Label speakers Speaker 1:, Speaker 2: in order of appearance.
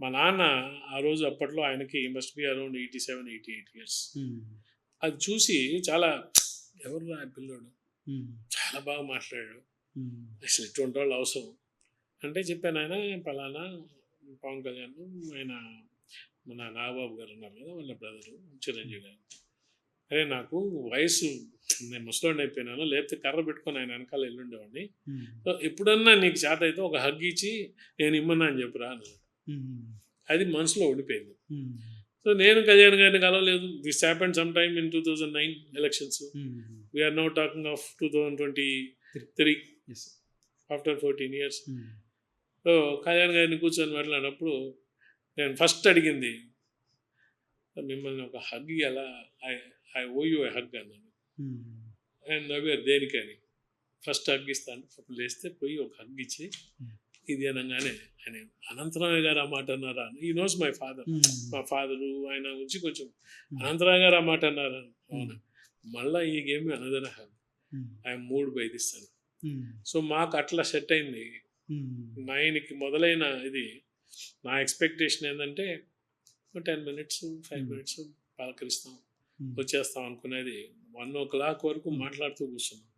Speaker 1: మా నాన్న ఆ రోజు అప్పట్లో ఆయనకి must be around eighty seven eighty eight years అది చూసి చాలా ఎవరు ఆ పిల్లోడు? చాలా బాగా మాట్లాడాడు. అసలు ఇటువంటి వాళ్ళు అవసరం. అంటే చెప్పాను ఆయన పలానా పవన్ కళ్యాణ్ ఆయన మన నాగబాబు గారు ఉన్నారు కదా వాళ్ళ బ్రదరు చిరంజీవి గారు. అరే నాకు వయసు నేను ముసలోడిని అయిపోయినాను లేకపోతే కర్ర పెట్టుకొని ఆయన వెనకాల ఎల్లుండేవాడిని. సో ఎప్పుడన్నా నీకు చేత అయితే ఒక హగ్ ఇచ్చి నేను ఇమ్మన్నా అని చెప్పురా అన్నాడు. అది మనసులో ఉండిపోయింది. సో నేను కళ్యాణ్ గారిని కలవలేదు. This happened some time in two thousand nine elections we're now talking of two thousand twenty three after fourteen years so Kalyan గారిని కూర్చొని మాట్లాడినప్పుడు నేను ఫస్ట్ అడిగింది మిమ్మల్ని ఒక హగ్ ఎలా I I owe you hug అన్నాను. అండ్ నవ్వు దేనికని? ఫస్ట్ హగ్ ఇస్తాను. అప్పుడు లేస్తే పోయి ఒక హగ్ ఇచ్చి ఇది అనగానే ఆయన అనంతరామయ్య గారు ఆ మాట అన్నారా? ఈ నోస్ మై ఫాదర్ మా ఫాదరు ఆయన గురించి కొంచెం అనంతరావు గారు ఆ మాట అన్నారా? అవును. మళ్ళీ ఈ గేమ్ అనదన హగ్ ఆయన మూడు బయటిస్తాను సో మాకు అట్లా సెట్ అయింది. నైన్కి మొదలైన ఇది నా ఎక్స్పెక్టేషన్ ఏంటంటే టెన్ మినిట్స్ ఫైవ్ మినిట్స్ పలకరిస్తాం. వచ్చేస్తాం అనుకునేది. వన్ ఓ క్లాక్ వరకు మాట్లాడుతూ కూర్చున్నాం.